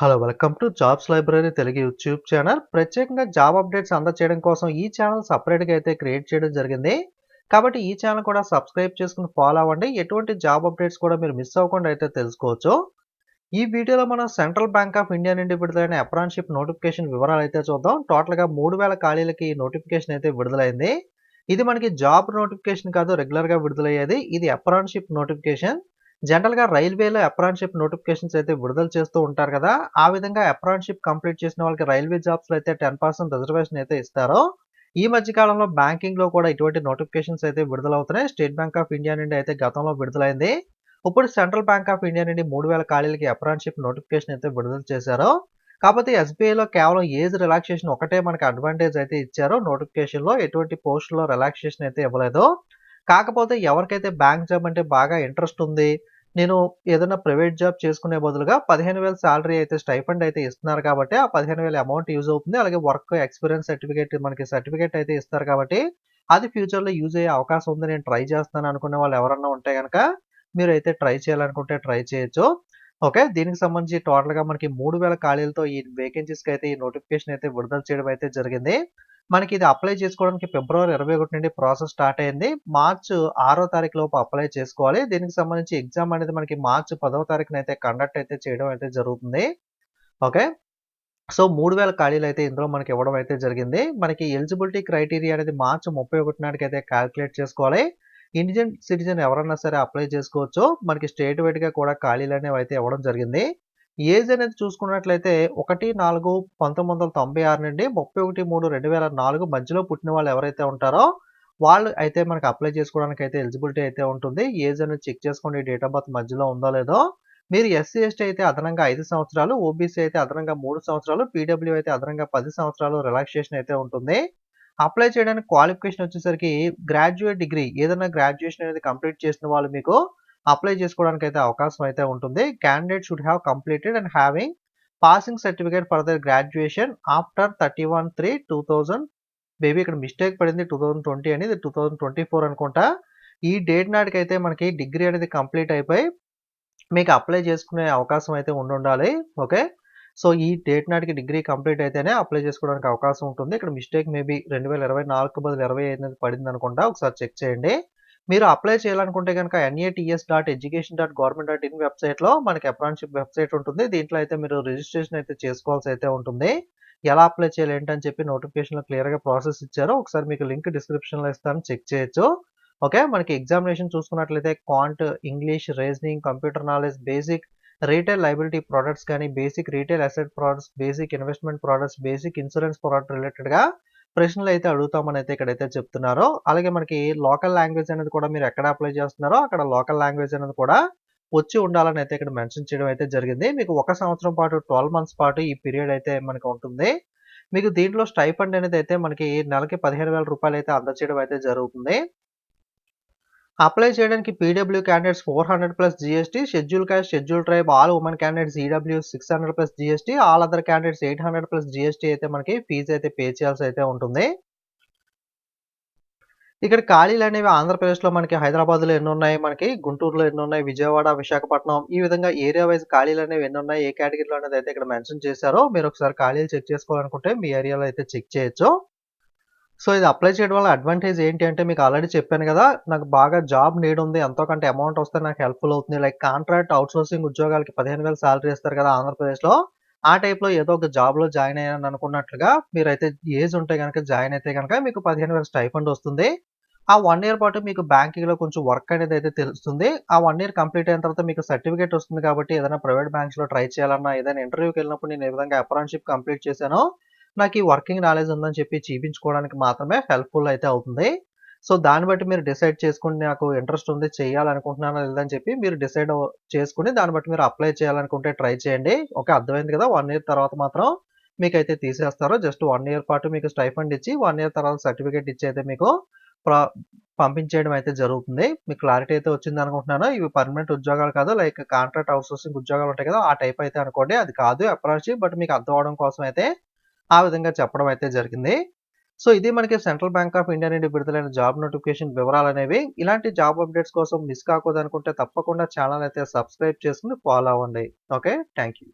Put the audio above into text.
Hello welcome to jobs library Telugu YouTube channel ప్రత్యేకంగా job updates అందచేయడం కోసం ఈ ఛానల్ సపరేట్గా అయితే క్రియేట్ చేయడం జరిగింది. కాబట్టి ఈ ఛానల్ కూడా సబ్స్క్రైబ్ చేసుకుని ఫాలో అవ్వండి. ఎటువంటి జాబ్ అప్డేట్స్ కూడా మీరు మిస్ అవ్వకుండా అయితే తెలుసుకోవచ్చు. ఈ వీడియోలో మనం సెంట్రల్ బ్యాంక్ ఆఫ్ ఇండియా నుండి విడుదలైన అప్రాన్షిప్ నోటిఫికేషన్ వివరాలు అయితే చూద్దాం. టోటల్గా మూడు వేల ఖాళీలకి నోటిఫికేషన్ అయితే విడుదలైంది. ఇది మనకి జాబ్ నోటిఫికేషన్ కాదు రెగ్యులర్గా విడుదలయ్యేది. ఇది అప్రాన్షిప్ నోటిఫికేషన్ జనరల్గా రైల్వేలో అప్రాన్షిప్ నోటిఫికేషన్స్ అయితే విడుదల చేస్తూ ఉంటారు కదా ఆ విధంగా అప్రాన్షిప్ కంప్లీట్ చేసిన వాళ్ళకి రైల్వే జాబ్స్లో అయితే టెన్ పర్సెంట్ రిజర్వేషన్ అయితే ఇస్తారో. ఈ మధ్య కాలంలో బ్యాంకింగ్లో కూడా ఇటువంటి నోటిఫికేషన్స్ అయితే విడుదలవుతున్నాయి. స్టేట్ బ్యాంక్ ఆఫ్ ఇండియా నుండి అయితే గతంలో విడుదలైంది. ఇప్పుడు సెంట్రల్ బ్యాంక్ ఆఫ్ ఇండియా నుండి మూడు వేల ఖాళీలకి అప్రాన్షిప్ నోటిఫికేషన్ అయితే విడుదల చేశారు. కాకపోతే ఎస్బీఐలో కేవలం ఏజ్ రిలాక్సేషన్ ఒకటే మనకి అడ్వాంటేజ్ అయితే ఇచ్చారు. నోటిఫికేషన్లో ఎటువంటి పోస్టులో రిలాక్సేషన్ అయితే ఇవ్వలేదు. కాకపోతే ఎవరికైతే బ్యాంక్ జాబ్ అంటే బాగా ఇంట్రెస్ట్ ఉంది నేను ఏదైనా ప్రైవేట్ జాబ్ చేసుకునే బదులుగా పదిహేను వేల శాలరీ అయితే స్టైఫండ్ అయితే ఇస్తున్నారు కాబట్టి ఆ పదిహేను వేల అమౌంట్ యూజ్ అవుతుంది. అలాగే వర్క్ ఎక్స్పీరియన్స్ సర్టిఫికేట్ మనకి సర్టిఫికేట్ అయితే ఇస్తారు కాబట్టి అది ఫ్యూచర్లో యూజ్ అయ్యే అవకాశం ఉంది. నేను ట్రై చేస్తాను అనుకునే వాళ్ళు ఎవరన్నా ఉంటే కనుక మీరు అయితే ట్రై చేయాలనుకుంటే ట్రై చేయొచ్చు. ఓకే? దీనికి సంబంధించి టోటల్గా మనకి మూడు వేల ఖాళీలతో ఈ వేకెన్సీస్కి అయితే ఈ నోటిఫికేషన్ అయితే విడుదల చేయడం అయితే జరిగింది. మనకి ఇది అప్లై చేసుకోవడానికి ఫిబ్రవరి ఇరవై ఒకటి నుండి ప్రాసెస్ స్టార్ట్ అయింది. మార్చ్ ఆరో తారీఖు లోపు అప్లై చేసుకోవాలి. దీనికి సంబంధించి ఎగ్జామ్ అనేది మనకి మార్చ్ పదవ తారీఖున అయితే కండక్ట్ అయితే చేయడం అయితే జరుగుతుంది. ఓకే సో మూడు వేల ఖాళీలు అయితే ఇందులో మనకి ఇవ్వడం అయితే జరిగింది. మనకి ఎలిజిబిలిటీ క్రైటీరియా అనేది మార్చ్ ముప్పై ఒకటి నాటికి అయితే క్యాలిక్యులేట్ చేసుకోవాలి. ఇండియన్ సిటిజన్ ఎవరన్నా సరే అప్లై చేసుకోవచ్చు. మనకి స్టేట్ వైడ్గా కూడా ఖాళీలు అనేవి అయితే ఇవ్వడం జరిగింది. ఏజ్ అనేది చూసుకున్నట్లయితే ఒకటి నాలుగు పంతొమ్మిది వందల తొంభై ఆరు నుండి ముప్పై ఒకటి మూడు రెండు వేల నాలుగు మధ్యలో పుట్టిన వాళ్ళు ఎవరైతే ఉంటారో వాళ్ళు అయితే మనకు అప్లై చేసుకోవడానికి అయితే ఎలిజిబిలిటీ అయితే ఉంటుంది. ఏజ్ అనేది చెక్ చేసుకోండి డేట్ ఆఫ్ బర్త్ మధ్యలో ఉందో లేదో. మీరు ఎస్సీ ఎస్టీ అయితే అదనంగా ఐదు సంవత్సరాలు ఓబీసీ అయితే అదనంగా మూడు సంవత్సరాలు పీడబ్ల్యూ అయితే అదనంగా పది సంవత్సరాలు రిలాక్సేషన్ అయితే ఉంటుంది. అప్లై చేయడానికి క్వాలిఫికేషన్ వచ్చేసరికి గ్రాడ్యుయేట్ డిగ్రీ ఏదైనా గ్రాడ్యుయేషన్ అనేది కంప్లీట్ చేసిన వాళ్ళు మీకు అప్లై చేసుకోవడానికి అయితే అవకాశం అయితే ఉంటుంది. Candidate should have completed and having passing certificate for the graduation after thirty one three two thousand baby ఇక్కడ మిస్టేక్ పడింది టూ థౌజండ్ ట్వంటీ అనేది టూ థౌజండ్ ట్వంటీ ఫోర్ అనుకుంటా. ఈ డేట్ నాటికైతే మనకి డిగ్రీ అనేది కంప్లీట్ అయిపోయి మీకు అప్లై చేసుకునే అవకాశం అయితే ఉండి ఉండాలి ఓకే? సో ఈ డేట్ నాటికి డిగ్రీ కంప్లీట్ అయితేనే అప్లై చేసుకోవడానికి అవకాశం ఉంటుంది. ఇక్కడ మిస్టేక్ మేబీ రెండు వేల ఇరవై నాలుగు బదులు ఇరవై ఐదు పడింది అనుకుంటా. ఒకసారి చెక్ చేయండి. మీరు అప్లై చేయాలనుకుంటే కనుక NATS dot education dot government dot in వెబ్సైట్లో మనకి అప్రాన్షిప్ వెబ్సైట్ ఉంటుంది. దీంట్లో అయితే మీరు రిజిస్ట్రేషన్ అయితే చేసుకోవాల్సి అయితే ఉంటుంది. ఎలా అప్లై చేయాలి ఏంటని చెప్పి నోటిఫికేషన్లో క్లియర్గా ప్రాసెస్ ఇచ్చారో. ఒకసారి మీకు లింక్ డిస్క్రిప్షన్లో ఇస్తాను. చెక్ చేయొచ్చు. ఓకే మనకి ఎగ్జామినేషన్ చూసుకున్నట్లయితే quant English reasoning computer knowledge basic retail liability products కానీ basic retail asset products basic investment products basic insurance product రిలేటెడ్గా ప్రశ్నలు అయితే అడుగుతామని అయితే ఇక్కడైతే చెప్తున్నారో. అలాగే మనకి లోకల్ లాంగ్వేజ్ అనేది కూడా మీరు ఎక్కడ అప్లై చేస్తున్నారో అక్కడ లోకల్ లాంగ్వేజ్ అనేది కూడా వచ్చి ఉండాలని అయితే ఇక్కడ మెన్షన్ చేయడం అయితే జరిగింది. మీకు ఒక సంవత్సరం పాటు ట్వెల్వ్ మంత్స్ పాటు ఈ పీరియడ్ అయితే మనకి ఉంటుంది. మీకు దీంట్లో స్టైఫండ్ అనేది అయితే మనకి నెలకి పదిహేను వేల రూపాయలు అయితే అందచేయడం అయితే జరుగుతుంది. అప్లై చేయడానికి PW candidates four hundred plus GST schedule caste schedule tribe all women candidates EW six hundred plus GST all other candidates eight hundred plus GST అయితే మనకి ఫీజు అయితే పే చేయాల్సి అయితే ఉంటుంది. ఇక్కడ ఖాళీలు అనేవి ఆంధ్రప్రదేశ్లో మనకి హైదరాబాద్లో ఎన్ని ఉన్నాయి మనకి గుంటూరులో ఎన్ని ఉన్నాయి విజయవాడ విశాఖపట్నం ఈ విధంగా ఏరియా వైజ్ ఖాళీలు అనేవి ఎన్ని ఉన్నాయి ఏ కేటగిరీలో అనేది అయితే ఇక్కడ మెన్షన్ చేశారో మీరు ఒకసారి ఖాళీలు చెక్ చేసుకోవాలనుకుంటే మీ ఏరియాలో అయితే చెక్ చేయొచ్చు. సో ఇది అప్లై చేయడం వల్ల అడ్వాంటేజ్ ఏంటి అంటే మీకు ఆల్రెడీ చెప్పాను కదా నాకు బాగా జాబ్ నీడ్ ఉంది ఎంతో కంటే అమౌంట్ వస్తే నాకు హెల్ప్ఫుల్ అవుతుంది. లైక్ కాంట్రాక్ట్ అవుట్సోర్సింగ్ ఉద్యోగాలకి పదిహేను వేలు శాలరీ ఇస్తారు కదా ఆంధ్రప్రదేశ్లో. ఆ టైప్లో ఏదో ఒక జాబ్లో జాయిన్ అయ్యాను అనుకున్నట్లుగా మీరైతే ఏజ్ ఉంటే కనుక జాయిన్ అయితే కనుక మీకు పదిహేను వేల స్టైఫండ్ వస్తుంది. ఆ వన్ ఇయర్ పాటు మీకు బ్యాంకింగ్లో కొంచెం వర్క్ అనేది అయితే తెలుస్తుంది. ఆ వన్ ఇయర్ కంప్లీట్ అయిన తర్వాత మీకు సర్టిఫికేట్ వస్తుంది కాబట్టి ఏదైనా ప్రైవేట్ బ్యాంక్స్లో ట్రై చేయాలన్నా ఏదైనా ఇంటర్వ్యూకి వెళ్ళినప్పుడు నేను ఏ విధంగా అప్రాన్షిప్ కంప్లీట్ చేశానో. నాకు ఈ వర్కింగ్ నాలెడ్జ్ ఉందని చెప్పి చూపించుకోవడానికి మాత్రమే హెల్ప్ఫుల్ అయితే అవుతుంది. సో దాన్ని బట్టి మీరు డిసైడ్ చేసుకుని నాకు ఇంట్రెస్ట్ ఉంది చేయాలనుకుంటున్నాను లేదని చెప్పి మీరు డిసైడ్ చేసుకుని దాన్ని బట్టి మీరు అప్లై చేయాలనుకుంటే ట్రై చేయండి. ఓకే అర్థమైంది కదా? వన్ ఇయర్ తర్వాత మాత్రం మీకు అయితే తీసేస్తారు. జస్ట్ వన్ ఇయర్ పాటు మీకు స్టైఫండ్ ఇచ్చి వన్ ఇయర్ తర్వాత సర్టిఫికేట్ ఇచ్చి అయితే మీకు పంపించేయడం అయితే జరుగుతుంది. మీకు క్లారిటీ అయితే వచ్చింది అనుకుంటున్నాను. ఇవి పర్మనెంట్ ఉద్యోగాలు కాదు. లైక్ కాంట్రాక్ట్ అవుట్సోర్సింగ్ ఉద్యోగాలు ఉంటాయి కదా? ఆ టైప్ అయితే అనుకోండి. అది కాదు అప్రాచ్ బట్ మీకు అర్థం అవడం కోసం అయితే ఆ విధంగా చెప్పడం అయితే జరిగింది. సో ఇది మనకి సెంట్రల్ బ్యాంక్ ఆఫ్ ఇండియా నుండి విడుదలైన జాబ్ నోటిఫికేషన్ వివరాలు అనేవి ఇలాంటి జాబ్ అప్డేట్స్ కోసం మిస్ కాకూడదనుకుంటే తప్పకుండా ఛానల్ అయితే సబ్స్క్రైబ్ చేసుకుని ఫాలో అవ్వండి. ఓకే? Thank you